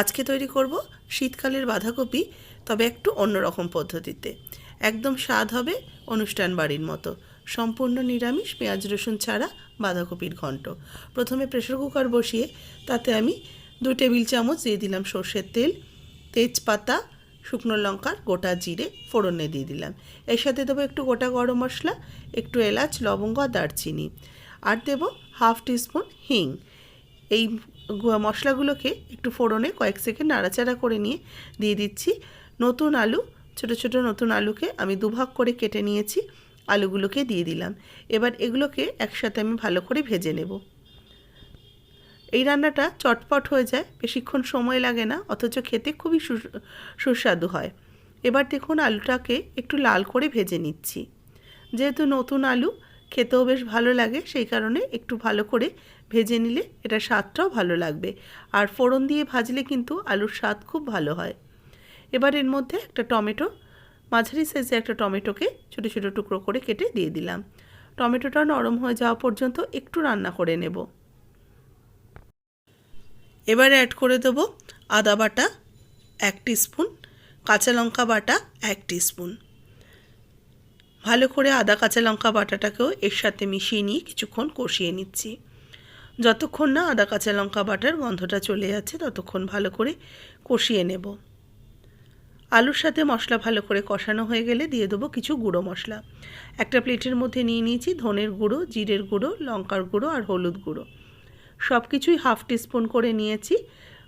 আজকে তৈরি করব শীতকালের বাঁধাকপি, তবে একটু অন্যরকম পদ্ধতিতে। একদম স্বাদ হবে অনুষ্ঠান বাড়ির মতো। সম্পূর্ণ নিরামিষ পেঁয়াজ, রসুন ছাড়া বাঁধাকপির ঘন্ট। প্রথমে প্রেসার কুকার বসিয়ে তাতে আমি দু টেবিল চামচ দিয়ে দিলাম সর্ষের তেল, তেজপাতা, শুকনো লঙ্কার গোটা জিরে ফোড়নে দিয়ে দিলাম। এর সাথে দেবো একটু গোটা গরম মশলা, একটু এলাচ, লবঙ্গ আর দারচিনি। আর দেবো হাফ টিস্পুন হিং। এই মশলাগুলোকে একটু ফোড়নে কয়েক সেকেন্ড নাড়াচাড়া করে নিয়ে দিয়ে দিচ্ছি। নতুন আলু, ছোট ছোট নতুন আলুকে আমি দুভাগ করে কেটে নিয়েছি, আলুগুলোকে দিয়ে দিলাম। এবার এগুলোকে একসাথে আমি ভালো করে ভেজে নেব। এই রান্নাটা চটপট হয়ে যায়, বেশিক্ষণ সময় লাগে না, অথচ খেতে খুবই সুস্বাদু হয়। এবার দেখুন আলুটাকে একটু লাল করে ভেজে নিচ্ছি। যেহেতু নতুন আলু খেতেও বেশ ভালো লাগে, সেই কারণে একটু ভালো করে ভেজে নিলে এটা স্বাদটাও ভালো লাগবে। আর ফোড়ন দিয়ে ভাজলে কিন্তু আলুর স্বাদ খুব ভালো হয়। এবার এর মধ্যে একটা টমেটো, মাঝারি সাইজে একটা টমেটোকে ছোটো ছোটো টুকরো করে কেটে দিয়ে দিলাম। টমেটোটা নরম হয়ে যাওয়া পর্যন্ত একটু রান্না করে নেব। এবার অ্যাড করে দেবো আদা বাটা এক স্পুন কাঁচা লঙ্কা বাটা এক স্পুন ভালো করে আদা, কাঁচা লঙ্কা বাটাটাকেও এর সাথে মিশিয়ে নিয়ে কিছুক্ষণ কষিয়ে নিচ্ছি। যতক্ষণ না আদা, কাঁচা লঙ্কা বাটার গন্ধটা চলে যাচ্ছে, ততক্ষণ ভালো করে কষিয়ে নেব। আলুর সাথে মশলা ভালো করে কষানো হয়ে গেলে দিয়ে দেবো কিছু গুঁড়ো মশলা। একটা প্লেটের মধ্যে নিয়ে নিয়েছি ধনের গুঁড়ো, জিরের গুঁড়ো, লঙ্কার গুঁড়ো আর হলুদ গুঁড়ো। সব কিছুই হাফ টিস্পুন করে নিয়েছি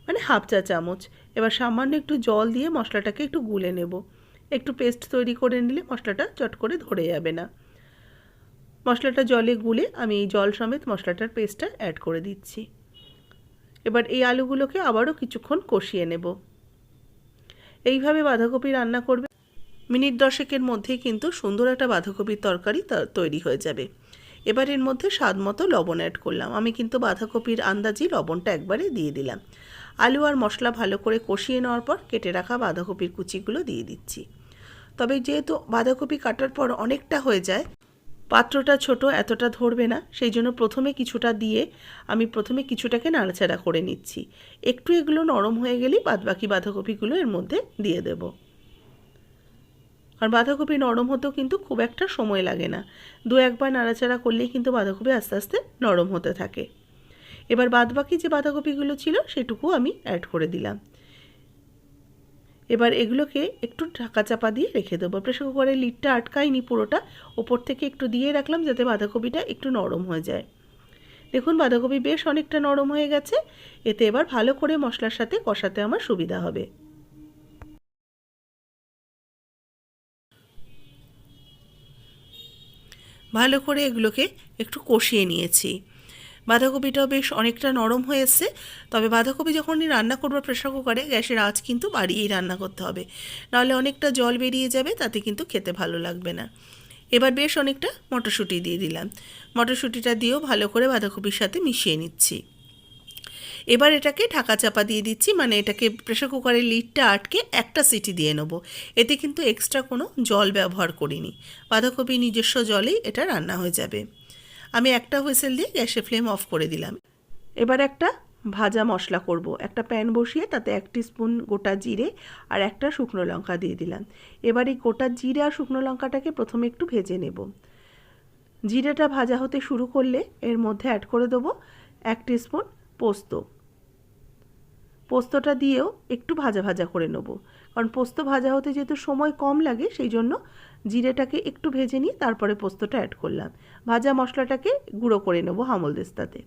মানে হাফ চা চামচ। এবার সামান্য একটু জল দিয়ে মশলাটাকে একটু গুলে নেব। একটু পেস্ট তৈরি করে নিলে মশলাটা চট করে ধরে যাবে না। মশলাটা জলে গুলে আমি এই জল সমেত মশলাটার পেস্টটা অ্যাড করে দিচ্ছি। এবার এই আলুগুলোকে আবারও কিছুক্ষণ কষিয়ে নেব। এইভাবে বাঁধাকপি রান্না করবে। মিনিট দশেকের মধ্যেই কিন্তু সুন্দর একটা বাঁধাকপির তরকারি তৈরি হয়ে যাবে। এবার এর মধ্যে স্বাদ মতো লবণ অ্যাড করলাম। আমি কিন্তু বাঁধাকপির আন্দাজি লবণটা একবারে দিয়ে দিলাম। আলু আর মশলা ভালো করে কষিয়ে নেওয়ার পর কেটে রাখা বাঁধাকপির কুচিগুলো দিয়ে দিচ্ছি। তবে যেহেতু বাঁধাকপি কাটার পর অনেকটা হয়ে যায়, পাত্রটা ছোট এতটা ধরবে না, সেই জন্য প্রথমে কিছুটা দিয়ে আমি প্রথমে কিছুটাকে নাড়াচাড়া করে নিচ্ছি। একটু এগুলো নরম হয়ে গেলেই বাদবাকি বাঁধাকপিগুলো এর মধ্যে দিয়ে দেবো। আর বাঁধাকপি নরম হতেও কিন্তু খুব একটা সময় লাগে না। দু একবার নাড়াচাড়া করলেই কিন্তু বাঁধাকপি আস্তে আস্তে নরম হতে থাকে। এবার বাদবাকি যে বাঁধাকপিগুলো ছিল সেটুকু আমি অ্যাড করে দিলাম। এবার এগুলোকে একটু ঢাকা চাপা দিয়ে রেখে দেবো। প্রেশার কুকারের লিডটা আটকায়নি পুরোটা। ওপর থেকে একটু দিয়ে রাখলাম যাতে বাঁধাকপিটা একটু নরম হয়ে যায়। দেখুন, বাঁধাকপি বেশ অনেকটা নরম হয়ে গেছে। এতে এবার ভালো করে মশলার সাথে কষাতে আমার সুবিধা হবে। ভালো করে এগুলোকে একটু কষিয়ে নিয়েছি। বাঁধাকপিটাও বেশ অনেকটা নরম হয়ে এসছে তবে বাঁধাকপি যখনই রান্না করব প্রেশার কুকারে, গ্যাসের আঁচ কিন্তু বাড়িয়েই রান্না করতে হবে। নাহলে অনেকটা জল বেরিয়ে যাবে, তাতে কিন্তু খেতে ভালো লাগবে না। এবার বেশ অনেকটা মটরশুঁটি দিয়ে দিলাম। মটরশুঁটিটা দিয়েও ভালো করে বাঁধাকপির সাথে মিশিয়ে নিচ্ছি। এবার এটাকে ঢাকা চাপা দিয়ে দিচ্ছি মানে এটাকে প্রেশার কুকারের লিডটা আটকে একটা সিটি দিয়ে নেব। এতে কিন্তু এক্সট্রা কোনো জল ব্যবহার করিনি। বাঁধাকপি নিজস্ব জলেই এটা রান্না হয়ে যাবে। আমি একটা হুইসেল দিয়ে গ্যাসে ফ্লেম অফ করে দিলাম। এবার একটা ভাজা মশলা করব। একটা প্যান বসিয়ে তাতে এক স্পুন গোটা জিরে আর একটা শুকনো লঙ্কা দিয়ে দিলাম। এবার এই গোটা জিরে আর শুকনো লঙ্কাটাকে প্রথমে একটু ভেজে নেব। জিরেটা ভাজা হতে শুরু করলে এর মধ্যে অ্যাড করে দেবো এক স্পুন পোস্ত। পোস্তটা দিয়েও একটু ভাজা ভাজা করে নেব। কারণ পোস্ত ভাজা হতে যেহেতু সময় কম লাগে, সেই জন্য জিরেটাকে একটু ভেজে নিয়ে তারপরে পোস্তটা অ্যাড করলাম। ভাজা মশলাটাকে গুঁড়ো করে নেব হামলদেস্তাতে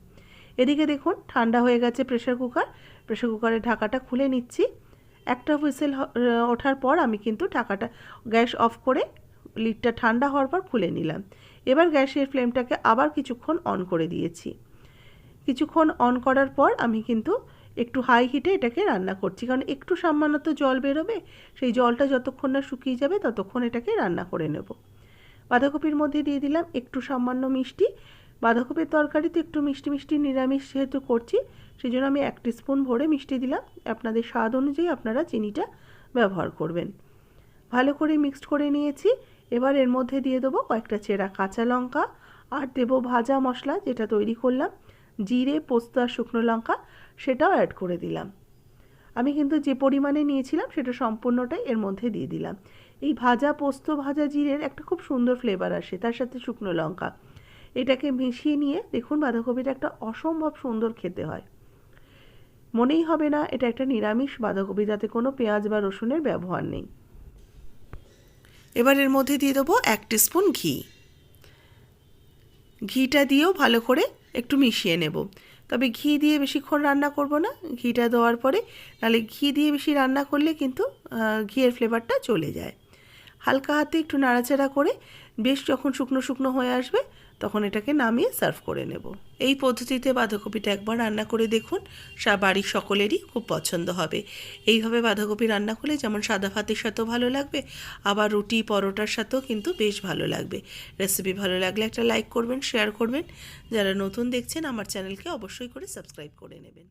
এদিকে দেখুন, ঠান্ডা হয়ে গেছে প্রেশার কুকার প্রেশার কুকারের ঢাকাটা খুলে নিচ্ছি। একটা হুইসেল ওঠার পর আমি কিন্তু ঢাকাটা গ্যাস অফ করে লিডটা ঠান্ডা হওয়ার পর খুলে নিলাম। এবার গ্যাসের ফ্লেমটাকে আবার কিছুক্ষণ অন করে দিয়েছি। কিছুক্ষণ অন করার পর আমি কিন্তু একটু হাই হিটে এটাকে রান্না করছি। কারণ একটু সামান্য তো জল বেরোবে, সেই জলটা যতক্ষণ না শুকিয়ে যাবে ততক্ষণ এটাকে রান্না করে নেব। বাঁধাকপির মধ্যে দিয়ে দিলাম একটু সামান্য মিষ্টি। বাঁধাকপির তরকারি তো একটু মিষ্টি মিষ্টি নিরামিষ যেহেতু করছি সেই জন্য আমি এক স্পুন ভরে মিষ্টি দিলাম। আপনাদের স্বাদ অনুযায়ী আপনারা চিনিটা ব্যবহার করবেন। ভালো করে মিক্সড করে নিয়েছি। এবার এর মধ্যে দিয়ে দেবো কয়েকটা চেরা কাঁচা লঙ্কা। আর দেবো ভাজা মশলা যেটা তৈরি করলাম। জিরে, পোস্ত আর শুকনো লঙ্কা সেটাও অ্যাড করে দিলাম। আমি কিন্তু যে পরিমাণে নিয়েছিলাম সেটা সম্পূর্ণটাই এর মধ্যে দিয়ে দিলাম। এই ভাজা, পোস্ত, ভাজা জিরের একটা খুব সুন্দর ফ্লেভার আসে, তার সাথে শুকনো লঙ্কা। এটাকে মিশিয়ে নিয়ে দেখুন বাঁধাকপিটা একটা অসম্ভব সুন্দর খেতে হয়। মনেই হবে না এটা একটা নিরামিষ বাঁধাকপি, যাতে কোনো পেঁয়াজ বা রসুনের ব্যবহার নেই। এবার এর মধ্যে দিয়ে দেবো এক স্পুন ঘি। ঘিটা দিয়েও ভালো করে একটু মিশিয়ে নেব। তবে ঘি দিয়ে বেশিক্ষণ রান্না করব না, ঘিটা দেওয়ার পরে। নাহলে ঘি দিয়ে বেশি রান্না করলে কিন্তু ঘিয়ের ফ্লেভারটা চলে যায়। হালকা হাতে একটু নাড়াচাড়া করে বেশ যখন শুকনো শুকনো হয়ে আসবে, তখন এটাকে নামিয়ে সার্ভ করে নেব। এই পদ্ধতিতে বাঁধাকপিটা একবার রান্না করে দেখুন, সা বাড়ির সকলেরই খুব পছন্দ হবে। এইভাবে বাঁধাকপি রান্না করলে যেমন সাদা ভাতের সাথেও ভালো লাগবে, আবার রুটি পরোটার সাথেও কিন্তু বেশ ভালো লাগবে। রেসিপি ভালো লাগলে একটা লাইক করবেন, শেয়ার করবেন। যারা নতুন দেখছেন, আমার চ্যানেলকে অবশ্যই করে সাবস্ক্রাইব করে নেবেন।